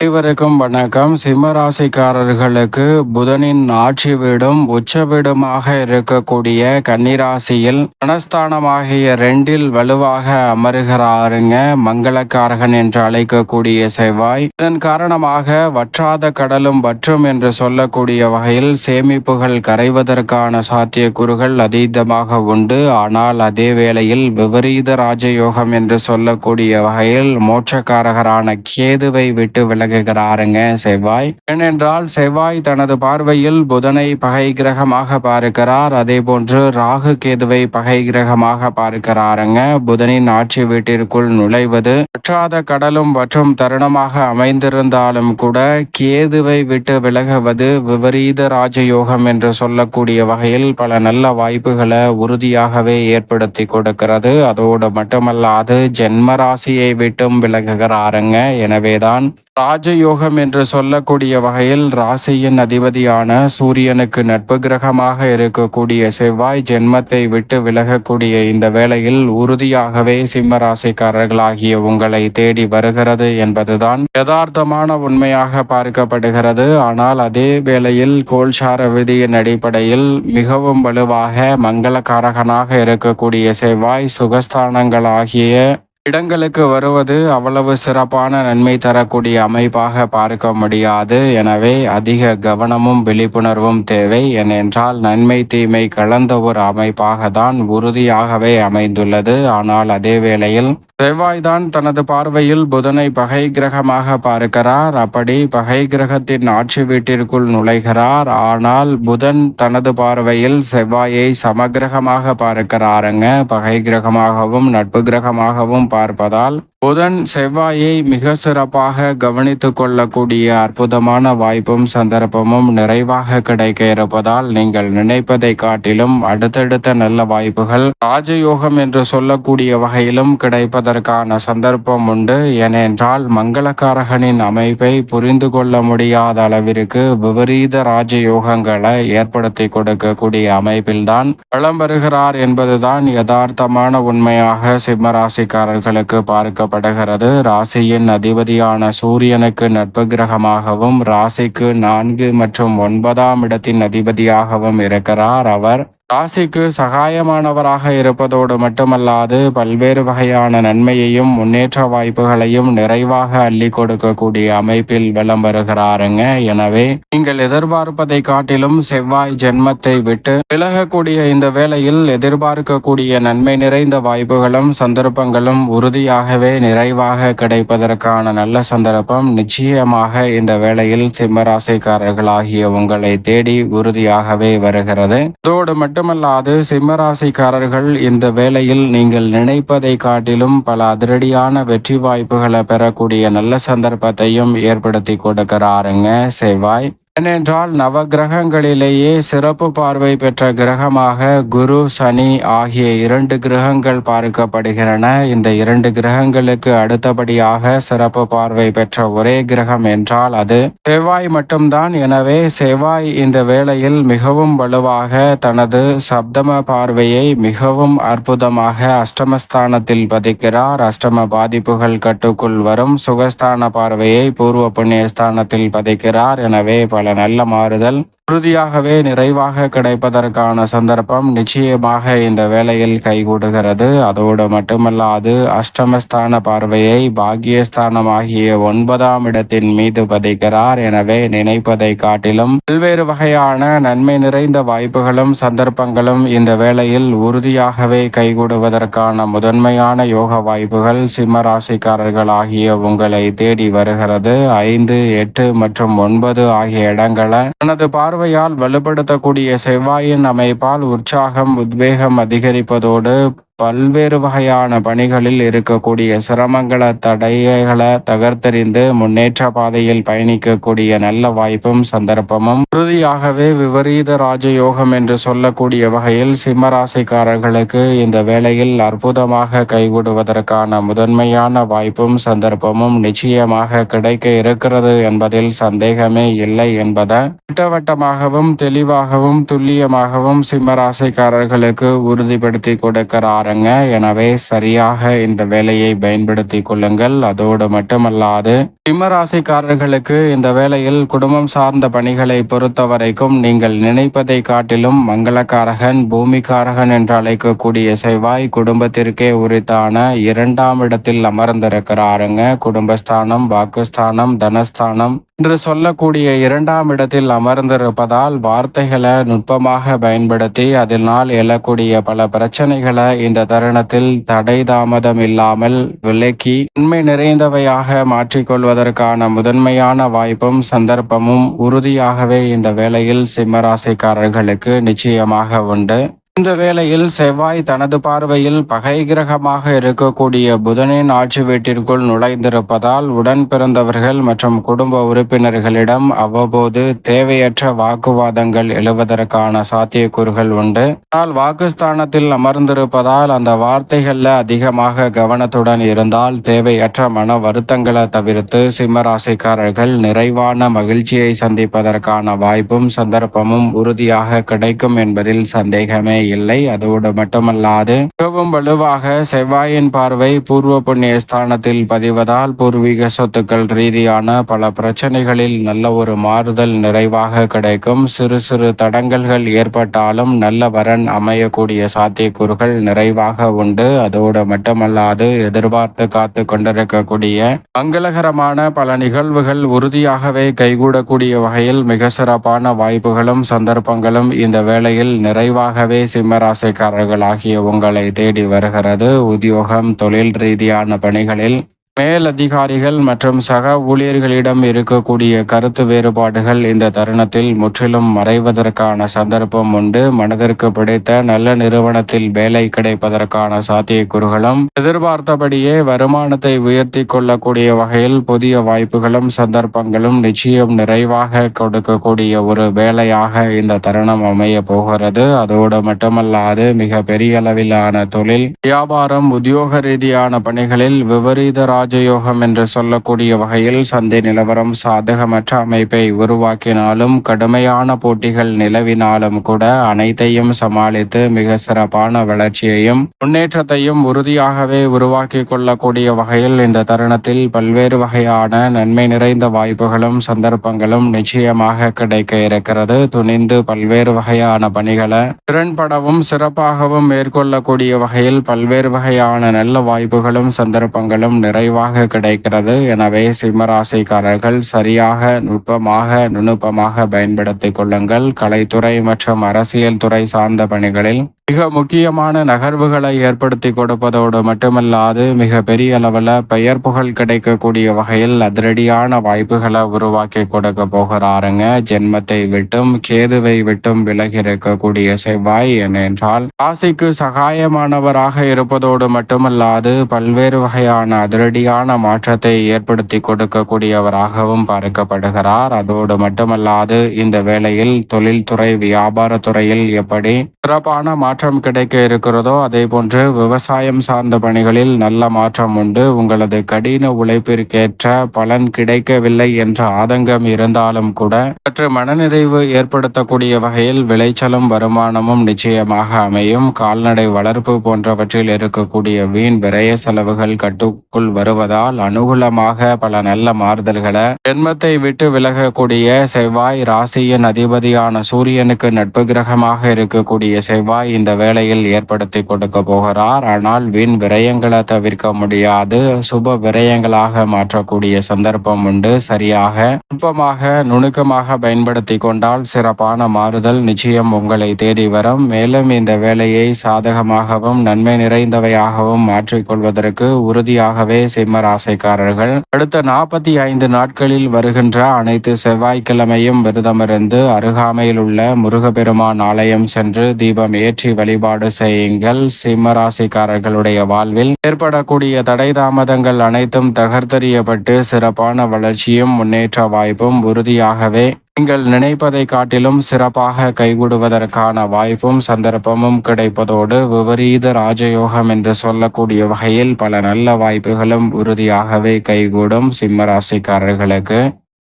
அனைவருக்கும் வணக்கம். சிம்மராசிக்காரர்களுக்கு புதனின் ஆட்சி வீடும் உச்ச வீடுமாக இருக்கக்கூடிய கன்னிராசியில் மனஸ்தானமாகிய ரெண்டில் வலுவாக அமருகிறாருங்க. மங்களக்காரகன் என்று அழைக்கக்கூடிய செவ்வாய். இதன் காரணமாக வற்றாத கடலும் வற்றும் என்று சொல்லக்கூடிய வகையில் சேமிப்புகள் கரைவதற்கான சாத்தியக்கூறுகள் அதீதமாக உண்டு. ஆனால் அதே வேளையில் விபரீத ராஜயோகம் என்று சொல்லக்கூடிய வகையில் மோட்சக்காரகரான கேதுவை விட்டு விலக விலகுகிறாருங்க செவ்வாய். ஏனென்றால் செவ்வாய் தனது பார்வையில் புதனை பகை கிரகமாக பார்க்கிறார். அதே போன்று ராகு கேதுவை பகை கிரகமாக பார்க்கிறாருங்க. புதனின் ஆட்சி வீட்டிற்குள் நுழைவது வற்றாத கடலும் மற்றும் தருணமாக அமைந்திருந்தாலும் கூட கேதுவை விட்டு விலகுவது விபரீத ராஜயோகம் என்று சொல்லக்கூடிய வகையில் பல நல்ல வாய்ப்புகளை உறுதியாகவே ஏற்படுத்தி கொடுக்கிறது. அதோடு மட்டுமல்லாது ஜென்ம ராசியை விட்டும் விலகுகிறாருங்க. எனவேதான் ராஜயோகம் என்று சொல்லக்கூடிய வகையில் ராசியின் அதிபதியான சூரியனுக்கு நட்பு கிரகமாக இருக்கக்கூடிய செவ்வாய் ஜென்மத்தை விட்டு விலகக்கூடிய இந்த வேளையில் உறுதியாகவே சிம்ம ராசிக்காரர்களாகிய உங்களை தேடி வருகிறது என்பதுதான் யதார்த்தமான உண்மையாக பார்க்கப்படுகிறது. ஆனால் அதே வேளையில் கோல்சார விதியின் அடிப்படையில் மிகவும் வலுவாக மங்களகாரகனாக இருக்கக்கூடிய செவ்வாய் சுகஸ்தானங்களாகிய இடங்களுக்கு வருவது அவ்வளவு சிறப்பான நன்மை தரக்கூடிய அமைப்பாக பார்க்க முடியாது. எனவே அதிக கவனமும் விழிப்புணர்வும் தேவை. ஏனென்றால் நன்மை தீமை கலந்த ஒரு அமைப்பாக தான் உறுதியாகவே அமைந்துள்ளது. ஆனால் அதே வேளையில் செவ்வாய்தான் தனது பார்வையில் புதனை பகை கிரகமாக பார்க்கிறார். அப்படி பகை கிரகத்தின் ஆட்சி வீட்டிற்குள் நுழைகிறார். ஆனால் புதன் தனது பார்வையில் செவ்வாயை சமகிரகமாக பார்க்கிறாருங்க. பகை கிரகமாகவும் நட்பு கிரகமாகவும் பார்ப்பதால் புதன் செவ்வாயை மிக சிறப்பாக கவனித்து கொள்ளக்கூடிய அற்புதமான வாய்ப்பும் சந்தர்ப்பமும் நிறைவாக கிடைக்க இருப்பதால் நீங்கள் நினைப்பதை காட்டிலும் அடுத்தடுத்த நல்ல வாய்ப்புகள் ராஜயோகம் என்று சொல்லக்கூடிய வகையிலும் கிடைப்பதற்கான சந்தர்ப்பம் உண்டு. ஏனென்றால் மங்களக்காரகனின் அமைப்பை புரிந்து கொள்ள முடியாத அளவிற்கு விபரீத ராஜயோகங்களை ஏற்படுத்தி கொடுக்கக்கூடிய அமைப்பில்தான் வளம் வருகிறார் என்பதுதான் யதார்த்தமான உண்மையாக சிம்மராசிக்காரர்களுக்கு பார்க்க சொல்லப்படுகிறது ராசியின் அதிபதியான சூரியனுக்கு நட்பு கிரகமாகவும் ராசிக்கு நான்கு மற்றும் ஒன்பதாம் இடத்தின் அதிபதியாகவும் இருக்கிறார். அவர் ராசிக்கு சகாயமானவராக இருப்பதோடு மட்டுமல்லாது பல்வேறு வகையான நன்மையையும் முன்னேற்ற வாய்ப்புகளையும் நிறைவாக அள்ளி கொடுக்கக்கூடிய அமைப்பில் விளம் வருகிறாருங்க எனவே நீங்கள் எதிர்பார்ப்பதை காட்டிலும் செவ்வாய் ஜென்மத்தை விட்டு விலகக்கூடிய இந்த வேளையில் எதிர்பார்க்கக்கூடிய நன்மை நிறைந்த வாய்ப்புகளும் சந்தர்ப்பங்களும் உறுதியாகவே நிறைவாக கிடைப்பதற்கான நல்ல சந்தர்ப்பம் நிச்சயமாக இந்த வேளையில் சிம்மராசிக்காரர்களாகிய உங்களை தேடி உறுதியாகவே வருகிறது. அதோடு மட்டும் மட்டுமல்லாது சிம்மராசிக்காரர்கள் இந்த வேளையில் நீங்கள் நினைப்பதை காட்டிலும் பல அதிரடியான வெற்றி வாய்ப்புகளை பெறக்கூடிய நல்ல சந்தர்ப்பத்தையும் ஏற்படுத்தி கொடுக்கிறாருங்க. செவ்வாய். ஏனென்றால் நவகிரகங்களிலேயே சிறப்பு பார்வை பெற்ற கிரகமாக குரு சனி ஆகிய இரண்டு கிரகங்கள் பார்க்கப்படுகின்றன. இந்த இரண்டு கிரகங்களுக்கு அடுத்தபடியாக சிறப்பு பார்வை பெற்ற ஒரே கிரகம் என்றால் அது செவ்வாய் மட்டும்தான். எனவே செவ்வாய் இந்த வேளையில் மிகவும் வலுவாக தனது சப்தம பார்வையை மிகவும் அற்புதமாக அஷ்டமஸ்தானத்தில் பதிக்கிறார். அஷ்டம பாதிப்புகள் கட்டுக்குள் வரும். சுகஸ்தான பார்வையை பூர்வ புண்ணியஸ்தானத்தில் பதிக்கிறார். எனவே பல நல்ல மாறுதல். உறுதியாகவே நிறைவாக கிடைப்பதற்கான சந்தர்ப்பம் நிச்சயமாக இந்த வேளையில் கைகூடுகிறது. அதோடு மட்டுமல்லாது அஷ்டமஸ்தான பார்வையை பாக்கியஸ்தானமாகிய ஒன்பதாம் இடத்தின் மீது பதிக்கிறார். எனவே நினைப்பதை காட்டிலும் பல்வேறு வகையான நன்மை நிறைந்த வாய்ப்புகளும் சந்தர்ப்பங்களும் இந்த வேளையில் உறுதியாகவே கைகூடுவதற்கான முதன்மையான யோக வாய்ப்புகள் சிம்மராசிக்காரர்கள் ஆகிய உங்களை தேடி வருகிறது. ஐந்து எட்டு மற்றும் ஒன்பது ஆகிய இடங்களை தனது பார்வை பார்வையால் வலுப்படுத்தக்கூடிய செவ்வாயின் அமைப்பால் உற்சாகம் உத்வேகம் அதிகரிப்பதோடு பல்வேறு வகையான பணிகளில் இருக்கக்கூடிய சிரமங்களை தடைகளை தகர்த்தறிந்து முன்னேற்ற பாதையில் பயணிக்கக்கூடிய நல்ல வாய்ப்பும் சந்தர்ப்பமும். உறுதியாகவே விபரீத ராஜயோகம் என்று சொல்லக்கூடிய வகையில் சிம்மராசிக்காரர்களுக்கு இந்த வேளையில் அற்புதமாக கைவிடுவதற்கான முதன்மையான வாய்ப்பும் சந்தர்ப்பமும் நிச்சயமாக கிடைக்க இருக்கிறது என்பதில் சந்தேகமே இல்லை என்பதை திட்டவட்டமாகவும் தெளிவாகவும் துல்லியமாகவும் சிம்மராசிக்காரர்களுக்கு உறுதிப்படுத்தி கொடுக்கிறார். பாருங்க. எனவே சரியாக இந்த வேலையை பயன்படுத்தி கொள்ளுங்கள். அதோடு மட்டுமல்லாது சிம்மராசிக்காரர்களுக்கு இந்த வேளையில் குடும்பம் சார்ந்த பணிகளை பொறுத்த வரைக்கும் நீங்கள் நினைப்பதை காட்டிலும் மங்களக்காரகன் பூமிக்காரகன் என்று அழைக்கக்கூடிய செவ்வாய் குடும்பத்திற்கே உரித்தான இரண்டாம் இடத்தில் அமர்ந்திருக்கிறாருங்க. குடும்பஸ்தானம் வாக்குஸ்தானம் தனஸ்தானம் என்று சொல்லக்கூடிய இரண்டாம் இடத்தில் அமர்ந்திருப்பதால் வார்த்தைகளை நுட்பமாக பயன்படுத்தி அதனால் எழக்கூடிய பல பிரச்சனைகளை இந்த தருணத்தில் தடை தாமதம் இல்லாமல் விலக்கி உண்மை நிறைந்தவையாக மாற்றிக்கொள்வதற்கான முதன்மையான வாய்ப்பும் சந்தர்ப்பமும் உறுதியாகவே இந்த வேளையில் சிம்மராசிக்காரர்களுக்கு நிச்சயமாக உண்டு. இந்த வேளையில் செவ்வாய் தனது பார்வையில் பகை கிரகமாக இருக்கக்கூடிய புதனின் ஆட்சி வீட்டிற்குள் நுழைந்திருப்பதால் உடன் பிறந்தவர்கள் மற்றும் குடும்ப உறுப்பினர்களிடம் அவ்வப்போது தேவையற்ற வாக்குவாதங்கள் எழுவதற்கான சாத்தியக்கூறுகள் உண்டு. ஆனால் வாக்குஸ்தானத்தில் அமர்ந்திருப்பதால் அந்த வார்த்தைகள்ல அதிகமாக கவனத்துடன் இருந்தால் தேவையற்ற மன வருத்தங்களை தவிர்த்து சிம்மராசிக்காரர்கள் நிறைவான மகிழ்ச்சியை சந்திப்பதற்கான வாய்ப்பும் சந்தர்ப்பமும் உறுதியாக கிடைக்கும் என்பதில் சந்தேகமே இல்லை அதோடு மட்டுமல்லாது மிகவும் வலுவாக செவ்வாயின் பார்வை பூர்வ புண்ணிய ஸ்தானத்தில் பதிவதால் பூர்வீக சொத்துக்கள் ரீதியான பல பிரச்சனைகளில் நல்ல ஒரு மாறுதல் நிறைவாக கிடைக்கும். சிறு சிறு தடங்கல்கள் ஏற்பட்டாலும் நல்ல வரன் அமையக்கூடிய சாத்தியக்கூறுகள் நிறைவாக உண்டு. அதோடு மட்டுமல்லாது எதிர்பார்த்து காத்து கொண்டிருக்கக்கூடிய மங்களகரமான பல நிகழ்வுகள் உறுதியாகவே கைகூடக்கூடிய வகையில் மிக சிறப்பான வாய்ப்புகளும் சந்தர்ப்பங்களும் இந்த வேளையில் நிறைவாகவே சிம்மராசிக்காரர்கள் ஆகிய உங்களை தேடி வருகிறது. உத்தியோகம் தொழில் ரீதியான பணிகளில் மேலதிகாரிகள் மற்றும் சக ஊழியர்களிடம் இருக்கக்கூடிய கருத்து வேறுபாடுகள் இந்த தருணத்தில் முற்றிலும் மறைவதற்கான சந்தர்ப்பம் உண்டு. மனதிற்கு பிடித்த நல்ல நிறுவனத்தில் வேலை கிடைப்பதற்கான சாத்தியக்கூறுகளும் எதிர்பார்த்தபடியே வருமானத்தை உயர்த்தி கொள்ளக்கூடிய வகையில் புதிய வாய்ப்புகளும் சந்தர்ப்பங்களும் நிச்சயம் நிறைவாக கொடுக்கக்கூடிய ஒரு வேலையாக இந்த தருணம் அமைய போகிறது. அதோடு மட்டுமல்லாது மிக பெரிய அளவிலான தொழில் வியாபாரம் உத்தியோக ரீதியான பணிகளில் விபரீத ராஜயோகம் என்று சொல்லக்கூடிய வகையில் சந்தை நிலவரம் சாதகமற்ற அமைப்பை உருவாக்கினாலும் கடுமையான போட்டிகள் நிலவினாலும் கூட அனைத்தையும் சமாளித்து மிக சிறப்பான வளர்ச்சியையும் முன்னேற்றத்தையும் உறுதியாகவே உருவாக்கி கொள்ளக்கூடிய வகையில் இந்த தருணத்தில் பல்வேறு வகையான நன்மை நிறைந்த வாய்ப்புகளும் சந்தர்ப்பங்களும் நிச்சயமாக கிடைக்க இருக்கிறது. துணிந்து பல்வேறு வகையான பணிகளை திறன்படவும் சிறப்பாகவும் மேற்கொள்ளக்கூடிய வகையில் பல்வேறு வகையான நல்ல வாய்ப்புகளும் சந்தர்ப்பங்களும் நிறைவாக குறைவாக கிடைக்கிறது. எனவே சிம்மராசிக்காரர்கள் சரியாக நுட்பமாக நுணுப்பமாக பயன்படுத்திக் கொள்ளுங்கள். கலைத்துறை மற்றும் அரசியல் துறை சார்ந்த பணிகளில் மிக முக்கியமான நகர்வுகளை ஏற்படுத்தி கொடுப்பதோடு மட்டுமல்லாது மிக பெரிய அளவில் பெயர் புகழ் கிடைக்கக்கூடிய வகையில் அதிரடியான வாய்ப்புகளை உருவாக்கி கொடுக்க போகிறாருங்க. ஜென்மத்தை விட்டும் கேதுவை விட்டும் விலகி இருக்கக்கூடிய செவ்வாய் ஏனென்றால் ராசிக்கு சகாயமானவராக இருப்பதோடு மட்டுமல்லாது பல்வேறு வகையான அதிரடியான மாற்றத்தை ஏற்படுத்தி கொடுக்கக்கூடியவராகவும் பார்க்கப்படுகிறார். அதோடு மட்டுமல்லாது இந்த வேளையில் தொழில்துறை வியாபாரத்துறையில் எப்படி சிறப்பான மாற்றம் கிடைக்க இருக்கிறதோ அதே போன்று விவசாயம் சார்ந்த பணிகளில் நல்ல மாற்றம் உண்டு. உங்களது கடின உழைப்பிற்கேற்ற பலன் கிடைக்கவில்லை என்ற ஆதங்கம் இருந்தாலும் கூட சற்று மனநிறைவு ஏற்படுத்தக்கூடிய வகையில் விளைச்சலும் வருமானமும் நிச்சயமாக அமையும். கால்நடை வளர்ப்பு போன்றவற்றில் இருக்கக்கூடிய வீண் விரய செலவுகள் கட்டுக்குள் வருவதால் அனுகூலமாக பல நல்ல மாறுதல்களை. ஜென்மத்தை விட்டு விலகக்கூடிய செவ்வாய் ராசியின் அதிபதியான சூரியனுக்கு நட்பு கிரகமாக இருக்கக்கூடிய செவ்வாய் இந்த வேளையில் ஏற்படுத்தி கொடுக்க போகிறார். ஆனால் வீண் விரயங்களை தவிர்க்க முடியாது. சுப விரயங்களாக மாற்றக்கூடிய சந்தர்ப்பம் உண்டு. சரியாக நுட்பமாக நுணுக்கமாக பயன்படுத்தி கொண்டால் சிறப்பான மாறுதல் நிச்சயம் உங்களை தேடி வரும். மேலும் இந்த வேலையை சாதகமாகவும் நன்மை நிறைந்தவையாகவும் மாற்றிக்கொள்வதற்கு உறுதியாகவே சிம்ம ராசிக்காரர்கள் அடுத்த நாற்பத்தி ஐந்து நாட்களில் வருகின்ற அனைத்து செவ்வாய்க்கிழமையும் விரதமிருந்து அருகாமையில் உள்ள முருகப்பெருமான் ஆலயம் சென்று தீபம் ஏற்றி வழிபாடு செய்யுங்கள். சிம்மராசிக்காரர்களுடைய வாழ்வில் ஏற்படக்கூடிய தடை தாமதங்கள் அனைத்தும் தகர்த்தறியப்பட்டு சிறப்பான வளர்ச்சியும் முன்னேற்ற வாய்ப்பும் உறுதியாகவே நீங்கள் நினைப்பதை காட்டிலும் சிறப்பாக கைகூடுவதற்கான வாய்ப்பும் சந்தர்ப்பமும் கிடைப்பதோடு விபரீத ராஜயோகம் என்று சொல்லக்கூடிய வகையில் பல நல்ல வாய்ப்புகளும் உறுதியாகவே கைகூடும் சிம்ம ராசிக்காரர்களுக்கு.